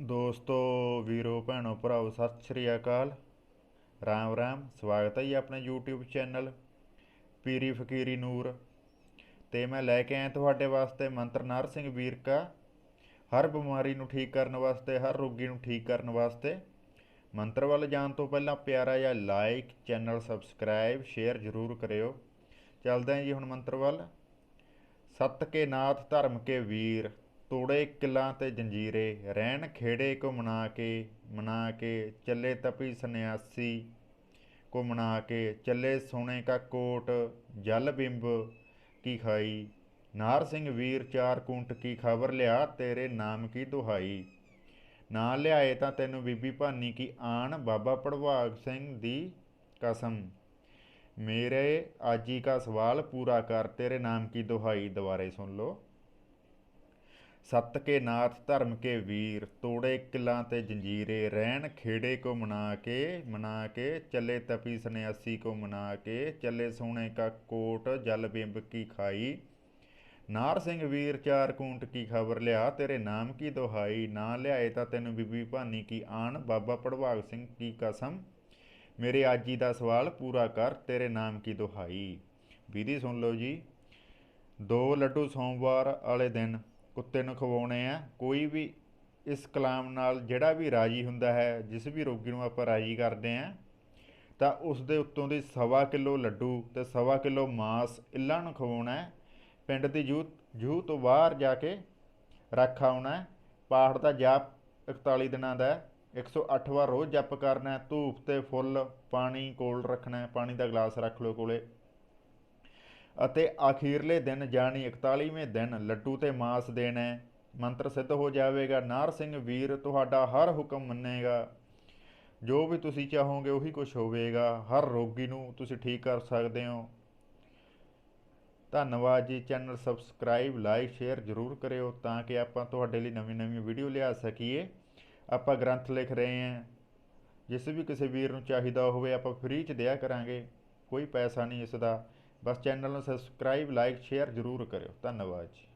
ਦੋਸਤੋ, ਵੀਰੋ, ਭੈਣੋ ਭਰਾਓ ਸਤਿ ਸ਼੍ਰੀ ਅਕਾਲ। ਰਾਮ ਰਾਮ, ਸਵਾਗਤ ਹੈ ਜੀ ਆਪਣੇ YouTube ਚੈਨਲ ਪੀਰੀ ਫਕੀਰੀ ਨੂਰ। ਤੇ ਮੈਂ ਲੈ ਕੇ ਆਇਆ ਤੁਹਾਡੇ ਵਾਸਤੇ ਮੰਤਰ ਨਾਰ ਸਿੰਘ ਵੀਰਕਾ ਹਰ ਬਿਮਾਰੀ ਨੂੰ ਠੀਕ ਕਰਨ ਵਾਸਤੇ, ਹਰ ਰੋਗੀ ਨੂੰ ਠੀਕ ਕਰਨ ਵਾਸਤੇ। ਮੰਤਰ ਵੱਲ ਜਾਣ ਤੋਂ ਪਹਿਲਾਂ ਪਿਆਰਾ ਜਿਹਾ ਲਾਈਕ ਚੈਨਲ ਸਬਸਕ੍ਰਾਈਬ ਸ਼ੇਅਰ ਜ਼ਰੂਰ ਕਰਿਓ। ਚੱਲਦੇ ਹਾਂ ਜੀ ਹੁਣ ਮੰਤਰ ਵੱਲ। ਸਤ ਕੇ ਨਾਥ ਧਰਮ ਕੇ ਵੀਰ। ਤੋੜੇ ਕਿਲਾਂ ਤੇ ਜੰਜੀਰੇ, ਰਹਿਣ ਖੇੜੇ ਕੋ ਮਨਾ ਕੇ ਮਨਾ ਕੇ ਚੱਲੇ ਤਪੀ ਸੰਨਿਆਸੀ, ਕੋ ਮਨਾ ਕੇ ਚੱਲੇ ਸੋਨੇ ਕਾ ਕੋਟ, ਜਲ ਬਿੰਬ ਕੀ ਖਾਈ, ਨਾਰ ਸਿੰਘ ਵੀਰ ਚਾਰ ਕੁੰਟ ਕੀ ਖਬਰ ਲਿਆ, ਤੇਰੇ ਨਾਮ ਕੀ ਦੁਹਾਈ, ਨਾ ਲਿਆਏ ਤਾਂ ਤੈਨੂੰ ਬੀਬੀ ਭਾਨੀ ਕੀ ਆਣ, ਬਾਬਾ ਪੜਵਾਗ ਸਿੰਘ ਦੀ ਕਸਮ, ਮੇਰੇ ਆਜੀ ਕਾ ਸਵਾਲ ਪੂਰਾ ਕਰ, ਤੇਰੇ ਨਾਮ ਕੀ ਦੁਹਾਈ, ਦੁਬਾਰੇ ਸੁਣ ਲਓ। ਸਤ ਕੇ ਨਾਥ, ਧਰਮ ਕੇ ਵੀਰ, ਤੋੜੇ ਕਿਲਾਂ ਤੇ ਜੰਜੀਰੇ, ਰਹਿਣ ਖੇੜੇ ਕੋ ਮਨਾ ਕੇ ਮਨਾ ਕੇ, ਚੱਲੇ ਤਪੀ ਸੰਨਿਆਸੀ ਕੋ ਮਨਾ ਕੇ, ਚੱਲੇ ਸੋਨੇ ਕਾ ਕੋਟ, ਜਲ ਬਿੰਬ ਕੀ ਖਾਈ। ਨਾਰ ਸਿੰਘ ਵੀਰ, ਚਾਰ ਕੂੰਟ ਕੀ ਖਬਰ ਲਿਆ, ਤੇਰੇ ਨਾਮ ਕੀ ਦੁਹਾਈ? ਨਾ ਲਿਆਏ ਤਾਂ ਤੈਨੂੰ ਬੀਬੀ ਭਾਨੀ ਕੀ ਆਣ? ਬਾਬਾ ਪੜਵਾਗ ਸਿੰਘ ਕੀ ਕਸਮ? ਮੇਰੇ ਆਜੀ ਦਾ ਸਵਾਲ ਪੂਰਾ ਕਰ, ਤੇਰੇ ਨਾਮ ਕੀ ਦੁਹਾਈ? ਵਿਧੀ ਸੁਣ ਲਓ ਜੀ। ਦੋ ਲੱਡੂ ਸੋਮਵਾਰ ਵਾਲੇ ਦਿਨ ਕੁੱਤੇ ਨੂੰ ਖਵਾਉਣੇ ਆ। ਕੋਈ ਵੀ ਇਸ ਕਲਾਮ ਨਾਲ ਜਿਹੜਾ ਵੀ ਰਾਜੀ ਹੁੰਦਾ ਹੈ, ਜਿਸ ਵੀ ਰੋਗੀ ਨੂੰ ਆਪਾਂ ਰਾਜੀ ਕਰਦੇ ਆ, ਤਾਂ ਉਸ ਦੇ ਉੱਤੋਂ ਦੀ ਸਵਾ ਕਿਲੋ ਲੱਡੂ ਤੇ ਸਵਾ ਕਿਲੋ ਮਾਸ ਇੱਲਾਂ ਨੂੰ ਖਵਾਉਣਾ ਪਿੰਡ ਦੀ ਜੂ ਜੂ ਤੋਂ ਬਾਹਰ ਜਾ ਕੇ ਰੱਖ ਆਉਣਾ ਪਾਠ ਦਾ ਜਾਪ 41 ਦਿਨਾਂ ਦਾ ਹੈ। 108 ਵਾਰ ਰੋਜ਼ ਜਪ ਕਰਨਾ ਧੂਪ ਤੇ ਫੁੱਲ, ਪਾਣੀ ਕੋਲ ਰੱਖਣਾ ਪਾਣੀ ਦਾ ਗਲਾਸ ਰੱਖ ਲਓ ਕੋਲੇ। ਅਤੇ ਅਖੀਰਲੇ ਦਿਨ ਜਾਣੀ 41ਵੇਂ ਦਿਨ ਲੱਡੂ ਤੇ ਮਾਸ ਦੇਣਾ ਮੰਤਰ ਸਿੱਧ ਹੋ ਜਾਵੇਗਾ, ਨਾਰ ਸਿੰਘ ਵੀਰ, ਤੁਹਾਡਾ ਹਰ ਹੁਕਮ ਮੰਨੇਗਾ। ਜੋ ਵੀ ਤੁਸੀਂ ਚਾਹੋਗੇ ਉਹੀ ਕੁਝ ਹੋਵੇਗਾ। ਹਰ ਰੋਗੀ ਨੂੰ ਤੁਸੀਂ ਠੀਕ ਕਰ ਸਕਦੇ ਹੋ। ਧੰਨਵਾਦ ਜੀ। ਚੈਨਲ ਸਬਸਕ੍ਰਾਈਬ, ਲਾਈਕ, ਸ਼ੇਅਰ ਜ਼ਰੂਰ ਕਰਿਓ ਤਾਂ ਕਿ ਆਪਾਂ ਤੁਹਾਡੇ ਲਈ ਨਵੀਂ ਨਵੀਂ ਵੀਡੀਓ ਲਿਆ ਸਕੀਏ। ਆਪਾਂ ਗ੍ਰੰਥ ਲਿਖ ਰਹੇ ਹਾਂ। ਜਿਸ ਵੀ ਕਿਸੇ ਵੀਰ ਨੂੰ ਚਾਹੀਦਾ ਹੋਵੇ ਆਪਾਂ ਫ੍ਰੀ ਚ ਦਿਆ ਕਰਾਂਗੇ। ਕੋਈ ਪੈਸਾ ਨਹੀਂ ਇਸ ਦਾ। ਬਸ ਚੈਨਲ ਨੂੰ ਸਬਸਕ੍ਰਾਈਬ ਲਾਈਕ ਸ਼ੇਅਰ ਜ਼ਰੂਰ ਕਰਿਓ। ਧੰਨਵਾਦ ਜੀ।